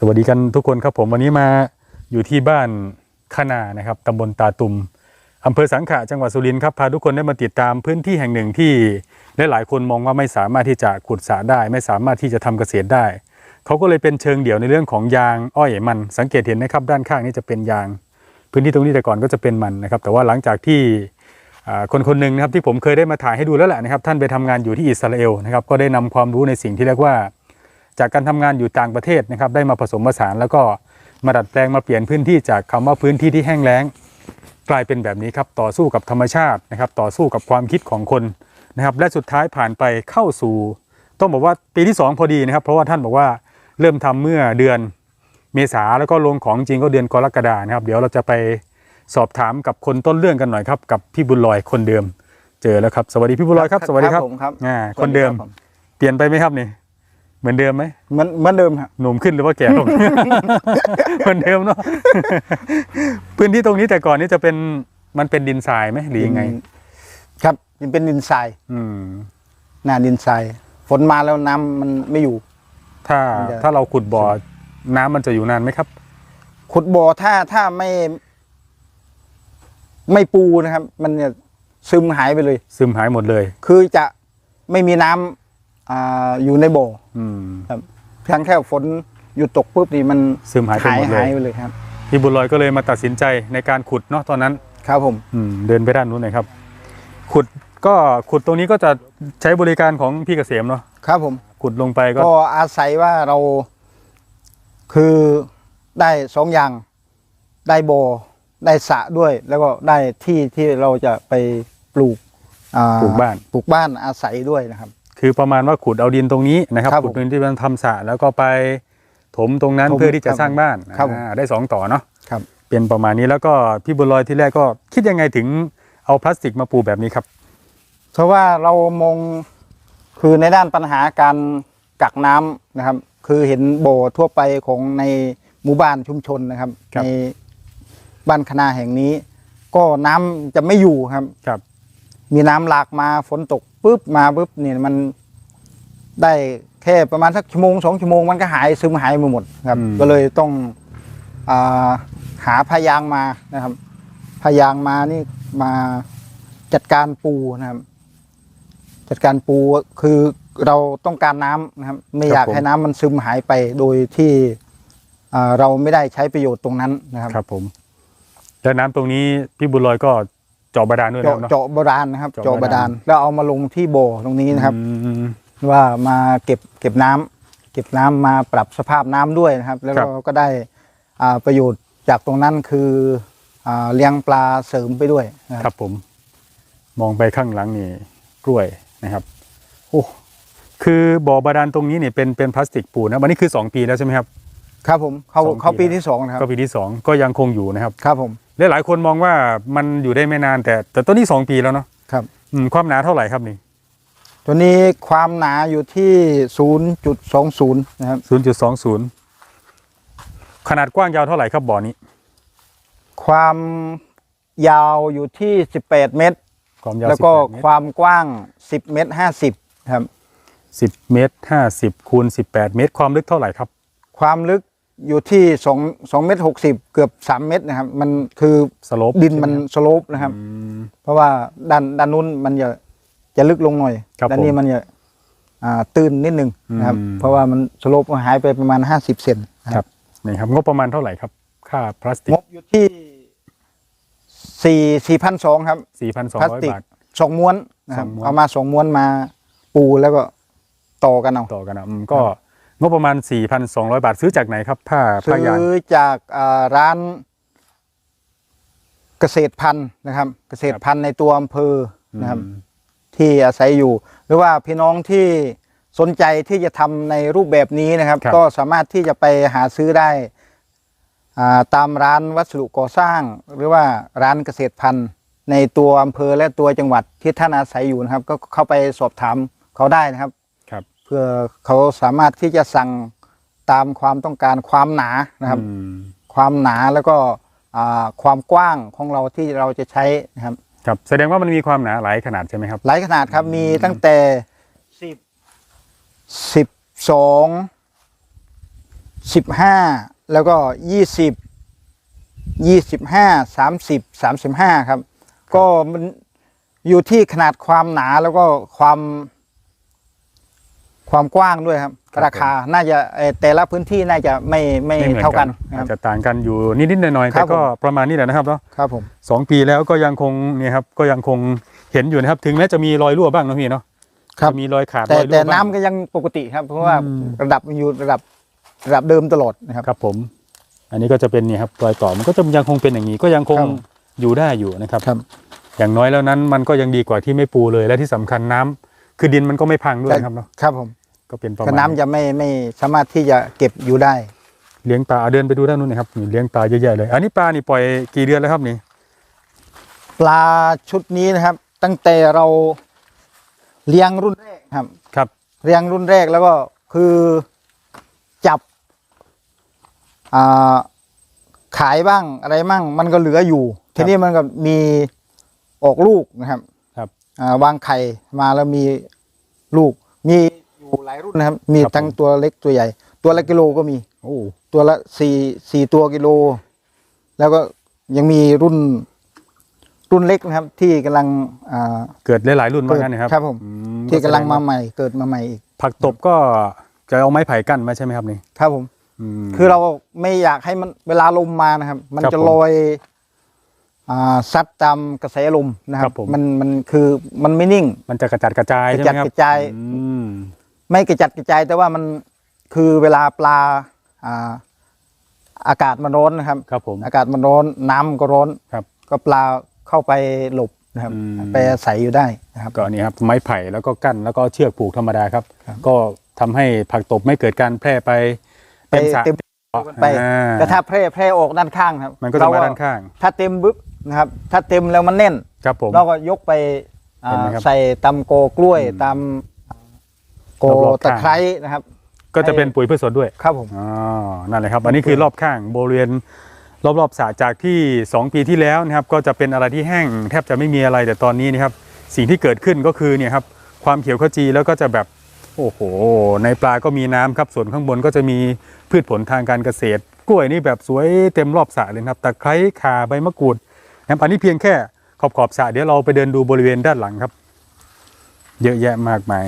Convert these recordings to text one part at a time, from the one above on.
สวัสดีกันทุกคนครับผมวันนี้มาอยู่ที่บ้านขนานะครับตำบลตาตุมอำเภอสังขะจังหวัดสุรินทร์ครับพาทุกคนได้มาติดตามพื้นที่แห่งหนึ่งที่หลายๆคนมองว่าไม่สามารถที่จะขุดสระได้ ไม่สามารถที่จะทำเกษตรได้ เขาก็เลยเป็นเชิงเดี่ยวในเรื่องของยางอ้อยมันสังเกตเห็นนะครับด้านข้างนี้จะเป็นยาง พื้นที่ตรงนี้แต่ก่อนก็จะเป็นมันนะครับ แต่ว่าหลังจากที่คนคนหนึ่งนะครับที่ผมเคยได้มาถ่ายให้ดูแล้วแหละนะครับ ท่านไปทำงานอยู่ที่อิสราเอลนะครับก็ได้นำความรู้ในสิ่งที่เรียกว่า จากการทำงานอยู่ต่างประเทศนะครับ ได้มาผสมผสานแล้วก็มาดัดแปลงมาเปลี่ยนพื้นที่จากคำว่าพื้นที่ที่แห้งแล้ง กลายเป็นแบบนี้ครับต่อสู้กับธรรมชาตินะครับ ต่อสู้กับความคิดของคนนะครับ และสุดท้ายผ่านไปเข้าสู่ ต้องบอกว่าปีที่ 2 พอดีนะครับ เพราะว่าท่านบอกว่าเริ่มทำเมื่อเดือนเมษาแล้วก็ลงของจริงก็เดือนกรกฎานะครับ เดี๋ยวเราจะไปสอบถามกับคนต้นเรื่องกันหน่อยครับ กับพี่บุญลอยคนเดิม เจอแล้วครับ สวัสดีพี่บุญลอยครับ สวัสดีครับผมครับอ่าคนเดิมสวัสรับผเปลี่ยนไปไหมครับนี่เห มือนเดิมไหมเหมือนเหมือนเดิมครับหนุ่มขึ้นหรือว่าแก่ลง เหมือนเดิมเนาะพื้นที่ตรงนี้แต่ก่อนนี่จะเป็นมันเป็นดินทรายไหมหรือยังไง ครับมันเป็นดินทราย อืมหน้าดินทราย ฝนมาแล้วน้ำมันไม่อยู่ ถ้ามันจะถ้าเราขุดบ่อน้ำมันจะอยู่นานไหมครับ ขุดบ่อถ้าถ้าไม่ ไม่ปูนะครับ มันจะซึมหายไปเลย ซึมหายหมดเลย คือจะไม่มีน้ำ อ่าอยู่ในบ่ออืม ครับเพียงแค่ฝนหยุดตกปุ๊บนี่มันซึมหายไปหายหมดเลหายยไปเลยครับ พี่บุญลอยก็เลยมาตัดสินใจในการขุดเนาะตอนนั้น ครับผม อืมเดินไปด้านนู้นหน่อยครับ ขุดก็ขุดตรงนี้ก็จะใช้บริการของพี่เกษมเนาะครับผม ขุดลงไปก็ก็อาศัยว่าเราคือได้สองอย่าง ได้บ่อได้สระด้วย แล้วก็ได้ที่ที่เราจะไปปลูกอ่ปลูกบ้าน ปลูกบ้านอาศัยด้วยนะครับ คือประมาณว่าขุดเอาดินตรงนี้นะครับครับขุดดินที่มันทำสระแล้วก็ไปถมตรงนั้นถมเพื่อที่จะครับสร้างบ้านครับผม อ่าได้สองต่อเนาะครับ เป็นประมาณนี้แล้วก็พี่บุญลอยที่แรกก็คิดยังไงถึงเอาพลาสติกมาปูแบบนี้ครับ เพราะว่าเรามองคือในด้านปัญหาการกักน้ำนะครับ คือเห็นโบอทั่วไปของในหมู่บ้านชุมชนนะครับ ครับ ในบ้านคณาแห่งนี้ ก็น้ำจะไม่อยู่ครับ ครับ มีน้ำหลากมาฝนตก ปุ๊บมาปุ๊บเนี่ยมันได้แค่ประมาณสักชั่วโมงสองชั่วโมงมันก็หายซึมหายไปหมดครับ อืม ก็เลยต้องอาหาพยางค์มานะครับพยางค์มานี่มาจัดการปูนะครับ จัดการปูคือเราต้องการน้ำนะครับ ไม่อยากให้น้ำมันซึมหายไปโดยที่อ่าเราไม่ได้ใช้ประโยชน์ตรงนั้นนะครับ ครับผม แล้วน้ำตรงนี้พี่บุญลอยก็ เจาะบาดาลด้วยเจาะนะเนาะ เจาะบาดาลนะครับ เจาะเจาะบาบาดาดาล ลแล้วเอามาลงที่บ่อตรงนี้นะครับ อืม ว่ามาเก็บเก็บน้ำเก็บน้ำมาปรับสภาพน้ำด้วยนะครับ แล้วครัก็บก็ได้อ่าประโยชน์จากตรงนั้นคืออ่าเลี้ยงปลาเสริมไปด้วยนะคครัรับบผม มองไปข้างหลังนี่กล้วยนะครับโอ้คือบ่อบาดาลตรงนี้เนี่ยเป็นเป็นพลาสติกปูนะวันนี้คือ 2 ปีแล้วใช่ไหมครับ ครับผมเขาสองปี เขาปีแล้วที่สองนะครับก็ปีที่ 2 ก็ยังคงอยู่นะครับ ครับผม และหลายคนมองว่ามันอยู่ได้ไม่นานแต่ แต่ต้นนี้2ปีแล้วเนาะครับ อืมความหนาเท่าไหร่ครับนี่ตัวนี้ความหนาอยู่ที่ศูนย์จุดสองศูนย์นะครับ ศูนย์จุดสองศูนย์ขนาดกว้างยาวเท่าไหร่ครับบ่อนี้ความยาวอยู่ที่สิบแปดเมตร ความยาวแล้วก็18เมตร ความกว้างสิบเมตรห้าสิบครับ สิบเมตรห้าสิบคูณสิบแปดเมตร ความลึกเท่าไหร่ครับ ความลึก อยู่ที่สองสองเมตรหกสิบเกือบสามเมตรนะครับ มันคือสโลปดินมันใช่ไหสโลปนะครับอืมเพราะว่าด้านด้านนู้นมันจะจะลึกลงหน่อยครับด้านนี้ผมมันจะอ่าตื้นนิดนึงนะครับอืมเพราะว่ามันสโลปหายไปประมาณห้าสิบเซนนะคครัรับบนี่ครับงบประมาณเท่าไหร่ครับ ค่าพลาสติงกบอยู่ที่สี่สี่พันสองครับสี่พันสองพลาสร้อยติกบาทสองม้วนนะครับสองม้วนเอามาสองม้วนมาปูแล้วก็ต่อกันเอาต่อกันนะอืมก็ งบประมาณ 4,200 บาทซื้อจากไหนครับผ้าผ้ายางซื้อจากอ่าร้านเกษตรพันธุ์นะครับ เกษตรพันธุ์ในตัวอำเภอนะครับอืมที่อาศัยอยู่ หรือว่าพี่น้องที่สนใจที่จะทำในรูปแบบนี้นะครับครับ ก็สามารถที่จะไปหาซื้อได้อ่าตามร้านวัสดุก่อสร้าง หรือว่าร้านเกษตรพันธุ์ในตัวอำเภอและตัวจังหวัดที่ท่านอาศัยอยู่นะครับ ก็เข้าไปสอบถามเขาได้นะครับครับ เพื่อเขาสามารถที่จะสั่งตามความต้องการความหนานะครับอืมความหนาแล้วก็อ่าความกว้างของเราที่เราจะใช้นะครับครับแสดงว่ามันมีความหนาหลายขนาดใช่ไหมครับ หลายขนาดครับมีตั้งแต่สิบสิบสองสิบห้าแล้วก็ยี่สิบยี่สิบห้าสามสิบสามสิบห้าครับ ก็มันอยู่ที่ขนาดความหนาแล้วก็ความ ความกว้างด้วยครับ ครับ ราคาน่าจะเอ่อแต่ละพื้นที่น่าจะไม่ไม่ไม่เหมือนเท่ากักันนนะคอารัจบจะต่างกันอยู่นิดๆหน่อยๆครัแต่บก็ประมาณนี้แหละนะครับเนาะครับผมสองปีแล้วก็ยังคงเนี่ยครับก็ยังคงเห็นอยู่นะครับ ถึงแม้จะมีรอยรั่วบ้างนะพี่เนาะครับจะมีรอยขาดแต่รอยรั่วแต่บ้างน้ำก็ยังปกติครับ เพราะว่าอืม ระดับมันอยู่ระดับระดับเดิมตลอดนะครับ ครับผม อันนี้ก็จะเป็นเนี่ยครับรอยต่อมันก็จะยังคงเป็นอย่างนี้ก็ยังคงครับอยู่ได้อยู่นะครับ ครับ อย่างน้อยแล้วนั้นมันก็ยังดีกว่าที่ไม่ปูเลยและที่สำคัญน้ำ คือดินมันก็ไม่พังด้วยนะครับเนาะครับผมก็เป็นประก็มาณน้ำจะไม่ไม่สามารถที่จะเก็บอยู่ได้ เลี้ยงปลาเอาเดินไปดูด้านนู้นนะครับนี่เลี้ยงปลาเยอะแยะเลย อันนี้ปลานี่ปล่อยกี่เดือนแล้วครับนี่ ปลาชุดนี้นะครับ ตั้งแต่เราเลี้ยงรุ่นแรกครับ ครับเลี้ยงรุ่นแรกแล้วก็คือจับอ่าขายบ้างอะไรบ้างมันก็เหลืออยู่ ทีนี้มันก็มีออกลูกนะครับครับอ่า วางไข่มาแล้วมีลูก มีอยู่หลายรุ่นนะครับ มีครับทั้งตัวเล็กตัวใหญ่ ตัวละกิโลก็มีโอ้ตัวละสี่สี่ตัวกิโล แล้วก็ยังมีรุ่น รุ่นเล็กนะครับ ที่กำลังอ่าเกิดหลายๆรุ่นว่างั้นนะครับครับผมอืที่กำลังมาแสดใหม่ เกิดมาใหม่อีก ผักตบก็จะเอาไม้ไผ่กั้นมาใช่ไหมครับนี่ครับผมมคือเราไม่อยากให้มันเวลาลมมานะครับ มันครับจะผมลอยอ่า ซัดตามกระแสลมนะคครัรับบผม มันมันคือมันไม่นิ่ง มันจะกระจัดกระจายกใช่ระไหมจัดครับกระจาย อืมไม่กระจัดกระจายแต่ว่ามันคือเวลาปลาอ่าอากาศมันร้อนนะครับ ครับผม อากาศมันร้อนน้ำก็ร้อนครับก็ปลาเข้าไปหลบนะครับ อืม ไปอาศัยอยู่ได้นะครับ ก็นี่ครับไม้ไผ่แล้วก็กั้นแล้วก็เชือกผูกธรรมดาครับครับก็ทำให้ผักตบไม่เกิดการแพร่ไปไปเต็มสระเต็ม ไปอ่า แต่ถ้าแพร่แพร่ออกด้านข้างครับมันก็จะมาเรด้านข้าง ถ้าเต็มบึ๊บนะครับ ถ้าเต็มแล้วมันแน่น ครับผม เราก็ยกไปอ่าเห็นไหมครับใส่ตำโกกล้วยอืมตำโกรอบๆข้าง ตะไคร้นะครับ ก็จะเป็นปุ๋ยพืชสดด้วย ครับผม อ๋อ นั่นแหละครับ อันนี้คือรอบข้างบริเวณรอบๆสระจากที่ 2 ปีที่แล้วนะครับ ก็จะเป็นอะไรที่แห้งแทบจะไม่มีอะไรแต่ตอนนี้นะครับ สิ่งที่เกิดขึ้นก็คือเนี่ยครับความเขียวขจีแล้วก็จะแบบ โอ้โห ในปลาก็มีน้ำครับ ส่วนข้างบนก็จะมีพืชผลทางการเกษตร กล้วยนี่แบบสวยเต็มรอบสระเลยนะครับตะไคร้ข่าใบมะกรูดนะครับอันนี้เพียงแค่ขอบขอบๆสระเดี๋ยวเราไปเดินดูบริเวณด้านหลังครับ เยอะแยะมากมาย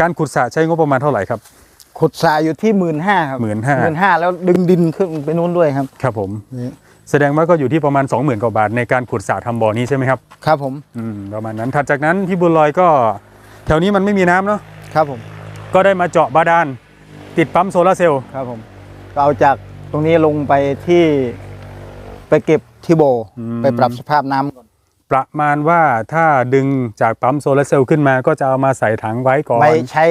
การขุดสระใช้งบประมาณเท่าไหร่ครับขุดสระอยู่ที่หมื่นห้าครับ15,000หมื่นห้าแล้วดึงดินขึ้นไปนู้นด้วยครับ ครับผมนี่แสดงว่าก็อยู่ที่ประมาณ 20,000กว่าบาทในการขุดสระทำบ่อนี้ใช่ไหมครับ ครับผม อืมประมาณนั้นถัดจากนั้นพี่บุญลอยก็ แถวนี้มันไม่มีน้ำเนาะ ครับผมก็ได้มาเจาะบาดาลติดปั๊มโซลาร์เซลล์ครับผมก็เอาจากตรงนี้ลงไปที่ไปเก็บที่โบ ไปปรับสภาพน้ำก่อนประมาณว่าถ้าดึงจากปั๊มโซลาร์เซลล์ขึ้นมาก็จะเอามาใส่ถังไว้ก่อนไปใช้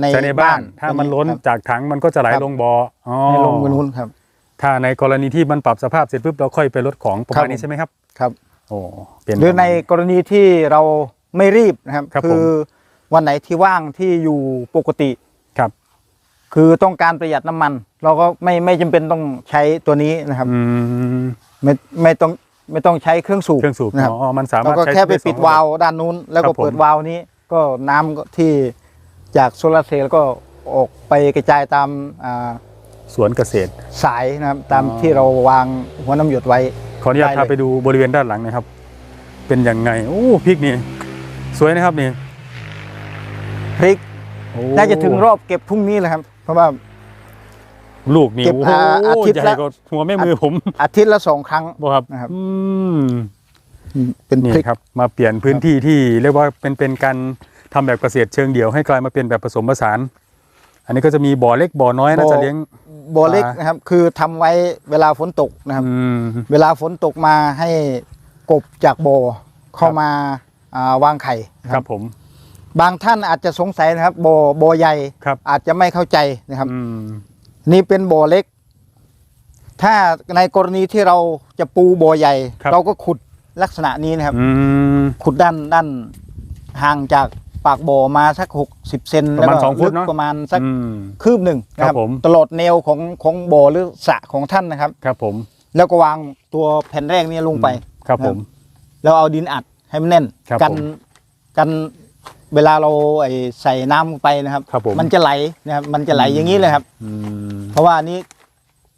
ในใช้ในบ้าน ถ้ามันล้นครับจากถังมันก็จะไหลครับลงบ่ออ๋อให้ลงไปนู้นครับ ถ้าในกรณีที่มันปรับสภาพเสร็จปุ๊บเราค่อยไปลดของประครัมาณบนี้ใช่ไหมครับ ครับโอ้เป็นหรือในกรณีที่เราไม่รีบนะครับครับคือ วันไหนที่ว่างที่อยู่ปกติครับ คือต้องการประหยัดน้ำมัน เราก็ไม่ไม่จำเป็นต้องใช้ตัวนี้นะครับอืมไม่ไม่ต้องไม่ต้องใช้เครื่องสูบเครื่องสูบนะครับอ๋อมันสามารเราถก็ใช้แค่ไปด้สองปิดระบบ วาล์วด้านนู้น แล้วครัก็บผม เปิดวาล์วนี้ก็น้ำก็ที่จากโซลาร์เซลล์ก็ออกไปกระจายตามอ่าสวนเกษตร สายนะครับตามอ๋อ ที่เราวางหัวน้ำหยดไว้ ขออนุญาตได้เลย พาไปดูบริเวณด้านหลังนะครับ เป็นยังไงโอ้พริกนี่ สวยนะครับนี่ พริก โอ้น่าจะถึงรอบเก็บพรุ่งนี้แหละครับ เพราะว่า ลูกนี่เก็บโอ้โหอ่าอาทิตย์ใหญ่ละ กว่าหัวแม่มือผมอาทิตย์ละสองครั้งบอกครับนะครับ อืมเป็นนี่พริก ครับ มาเปลี่ยนพื้นที่ที่เรียกว่าเป็นเป็นการทำแบบเกษตรเชิงเดี่ยวให้กลายมาเป็นแบบผสมผสาน อันนี้ก็จะมีบ่อเล็กบ่อน้อยน่าจะเลี้ยง บ่อเล็กปลาน นะครับ คือทำไว้เวลาฝนตกนะครับ อืม เวลาฝนตกมาให้กบจากบ่อเข้ามาอ่าวางไข่นะคครัรับบผม บางท่านอาจจะสงสัยนะครับบ่อบ่อใหญ่ครับอาจจะไม่เข้าใจนะครับ อืมนี่เป็นบ่อเล็ก ถ้าในกรณีที่เราจะปูบ่อใหญ่เราก็ขุดลักษณะนี้นะครับ อืม ขุดด้านด้านห่างจากปากบ่อมาสักหกสิบเซนประมาณแล้วก็สองฟุตลึกเนอะประมาณสักอืม คืบหนึ่งนะคครัรับบผม ตลอดแนวของของบ่อหรือสระของท่านนะครับ ครับผมแล้วก็วางตัวแผ่นแรกนี้ลงไป ครับผม แล้วเอาดินอัดให้มันแน่น ครับกันผม กัน เวลาเราไอ้ใส่น้ำลงไปนะครับครับผมมันจะไหลนะครับ มันจะไหลอย่างนี้เลยครับ อืมเพราะว่าอันนี้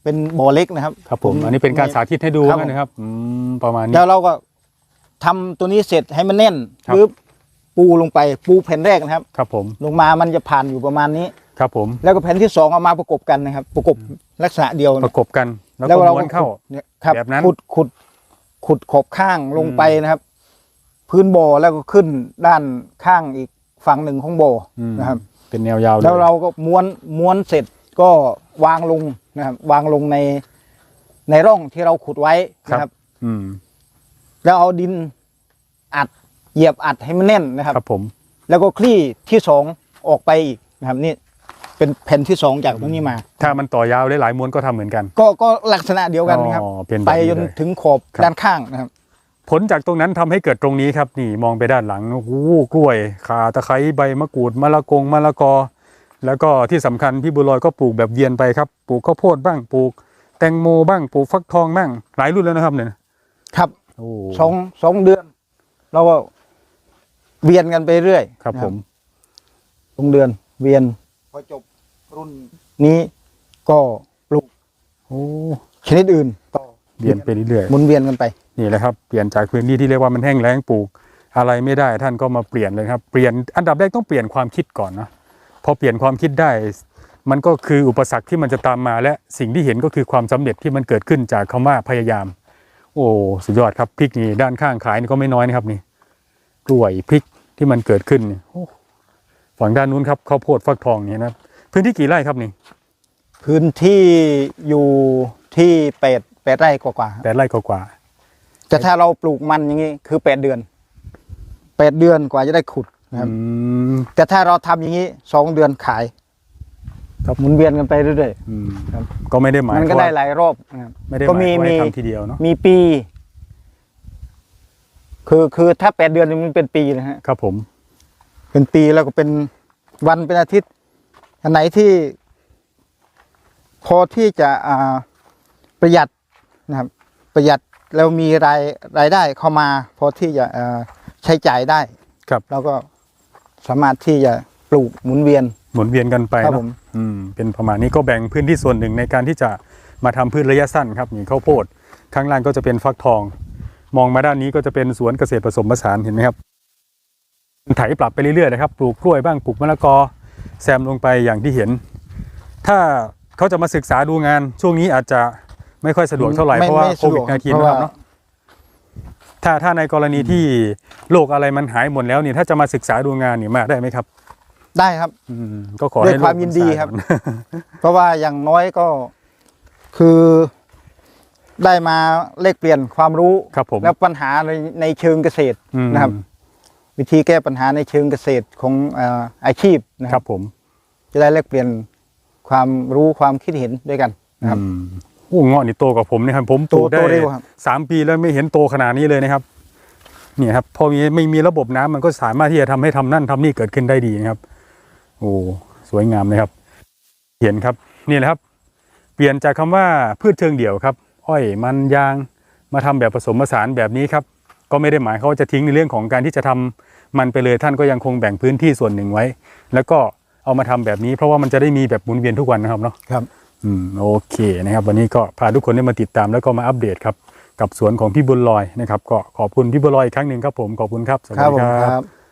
เป็นบ่อเล็กนะครับ ครับผม อันนี้เป็นการสาธิตให้ดูครับผม นะครับอืมประมาณนี้ แล้วเราก็ทำตัวนี้เสร็จให้มันแน่นครับ ปึ๊บปูลงไปปูแผ่นแรกนะครับ ครับผม ลงมามันจะผ่านอยู่ประมาณนี้ ครับผม แล้วก็แผ่นที่สองเอามาประกบกันนะครับ ประกบลักษณะเดียวประกบกัน แล้วแล้วก็เราม้วก็นเข้าขุดเนี่ยครับแบบนั้นขุดขุดขุดขอบข้างลงอืมไปนะครับ พื้นบ่อแล้วก็ขึ้นด้านข้างอีกฝั่งหนึ่งของบ่อออืมนะครับ เป็นแนวยาวเลยแล้วเราก็ม้วนม้วนเสร็จก็วางลงนะครับวางลงในในร่องที่เราขุดไว้นะครับ อืม แล้วเอาดินอัดเหยียบอัดให้มันแน่นนะครับ ครับผม แล้วก็คลี่ที่สองออกไปอีกนะครับนี่เป็นแผ่นที่สองจากตรงนี้มา ถ้ามันต่อยาวได้หลายม้วนก็ทำเหมือนกัน ก็ก็ลักษณะเดียวกันนะครับอ๋อเป็นแบบไปนี้จนเลยถึงขอบครับด้านข้างนะครับ ผลจากตรงนั้นทำให้เกิดตรงนี้ครับนี่มองไปด้านหลังโอ้โหกล้วยขาตะไคร้ใบมะกรูดมะละกงมะละกอ แล้วก็ที่สำคัญพี่บุญลอยก็ปลูกแบบเวียนไปครับปลูกข้าวโพดบ้างปลูก แตงโมบ้างปลูกฟักทองบ้างหลายรุ่นแล้วนะครับเนี่ยครับโอ้สองสองเดือน เราก็เวียนกันไปเรื่อยครับนะผมสองเดือน เวียนพอจบรุ่นนี้ก็ปลูกโอ้ชนิดอื่นต่อ เวียนไปเรื่อยหมุนเวียนกันไปๆนี่แหละครับเปลี่ยนจากพื้นที่ที่เรียกว่ามันแห้งแล้งปลูก อะไรไม่ได้ท่านก็มาเปลี่ยนเลยครับเปลี่ยนอันดับแรกต้องเปลี่ยนความคิดก่อนนะพอเปลี่ยนความคิดได้ มันก็คืออุปสรรคที่มันจะตามมาและสิ่งที่เห็นก็คือความสำเร็จที่มันเกิดขึ้นจากคำว่าพยายาม โอ้สุดยอดครับพริกนี่ด้านข้างขายนี่ก็ไม่น้อยนะครับนี่กล้วยพริกที่มันเกิดขึ้นนี่โอ้ฝั่งด้านนู้นครับข้าวโพดฟักทองนี่นะครับพื้นที่กี่ไร่ครับนี่ พื้นที่อยู่ที่แปด แปดไร่กว่าๆแปดไร่กว่าแต่ถ้าเราปลูกมันอย่างนี้คือแปดเดือนแปดเดือนกว่าจะได้ขุดๆนะครับอืมแต่ถ้าเราทำอย่างนี้สองเดือนขายครับหมุนเวียนกันไปเรื่อยอืมครับก็ไม่ได้หมายๆมันก็ว่าได้หลายรอบนะครับ ไม่ได้หก็มายมีว่าให้มี ทำทีเดียวเนาะมีปี คือคือถ้าแปดเดือนนี่มันเป็นปีนะฮะ ครับผม เป็นปีแล้วก็เป็นวันเป็นอาทิตย์ อันไหนที่ พอที่จะอ่าประหยัด นะครับ ประหยัดแล้วมีรายรายได้เข้ามาพอที่จะอ่าใช้จ่ายได้ครับเราก็สามารถที่จะปลูกหมุนเวียน หมุนเวียนกันไปครับเนาะผมอืมเป็นประมาณนี้ก็แบ่งพื้นที่ส่วนหนึ่งในการที่จะมาทำพืชระยะสั้นครับนี่ข้าวโพดข้างล่างก็จะเป็นฟักทอง มองมาด้านนี้ก็จะเป็นสวนเกษตรผสมผสานเห็นไหมครับไถปรับไปเรื่อยๆนะครับ ปลูกกล้วยบ้างปลูกมะละกอแซมลงไปอย่างที่เห็น ถ้าเขาจะมาศึกษาดูงานช่วงนี้อาจจะ ไม่ค่อยสะดวกเท่าไหร่ไม่เพราะว่าไม่โคสะดวิวดก19เพราะนะคว่ารับเนาะถ้าถ้าในกรณีที่โรคอะไรมันหายหมดแล้วนี่ถ้าจะมาศึกษาดูงานนี่มาได้ไหมครับ ได้ครับอืมก็ขอด้วยให้โลกความยินดีสะอาครับก่อนเพราะว่าอย่างน้อยก็คือได้มาเลกเปลี่ยนความรู้ครับผมและปัญหาในในเชิงเกษตรอืมนะครับ วิธีแก้ปัญหาในเชิงเกษตรของเอ่ออาชีพนะคครัรับบผม จะได้แลกเปลี่ยนความรู้ความคิดเห็นด้วยกันนะครับอืม โอ้เงาะนี่โตกว่าผมนะครับผมปลูกโตได้โตเร็วครับสามปีแล้วไม่เห็นโตขนาดนี้เลยนะครับเนี่ยครับพอมีไม่มีระบบน้ำมันก็สามารถที่จะทำให้ทำนั่นทำนี่เกิดขึ้นได้ดีนะครับ โอ้สวยงามเลยครับ เห็นครับนี่แหละครับ เปลี่ยนจากคำว่าพืชเชิงเดี่ยวครับ อ้อยมันยางมาทำแบบผสมผสานแบบนี้ครับ ก็ไม่ได้หมายเขามว่าจะทิ้งในเรื่องของการที่จะทำมันไปเลยท่านก็ยังคงแบ่งพื้นที่ส่วนหนึ่งไว้ แล้วก็เอามาทำแบบนี้ เพราะว่ามันจะได้มีแบบหมุนเวียนทุกวันนะครับเนาะครับ อืมโอเคนะครับ วันนี้ก็พาทุกคนได้มาติดตามแล้วก็มาอัปเดตครับ กับสวนของพี่บุญลอยนะครับ ก็ขอบคุณพี่บุญลอยอีกครั้งหนึ่งครับผมขอบคุณครับสวัสดีครับ